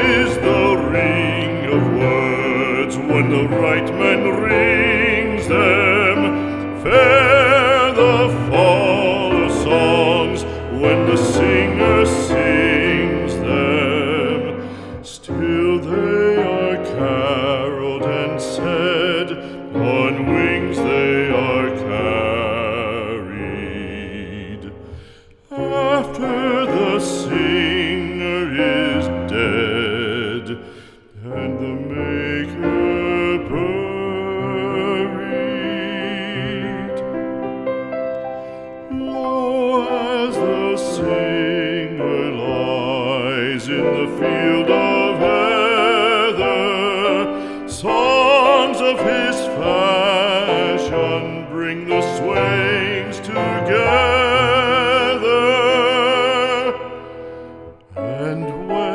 Is the ring of words when the right man rings them. Fair the fall of songs when the singer sings them. Still they are caroled and said, on wings they are and the maker buried, as the singer lies in the field of heather, songs of his fashion bring the swains together. And when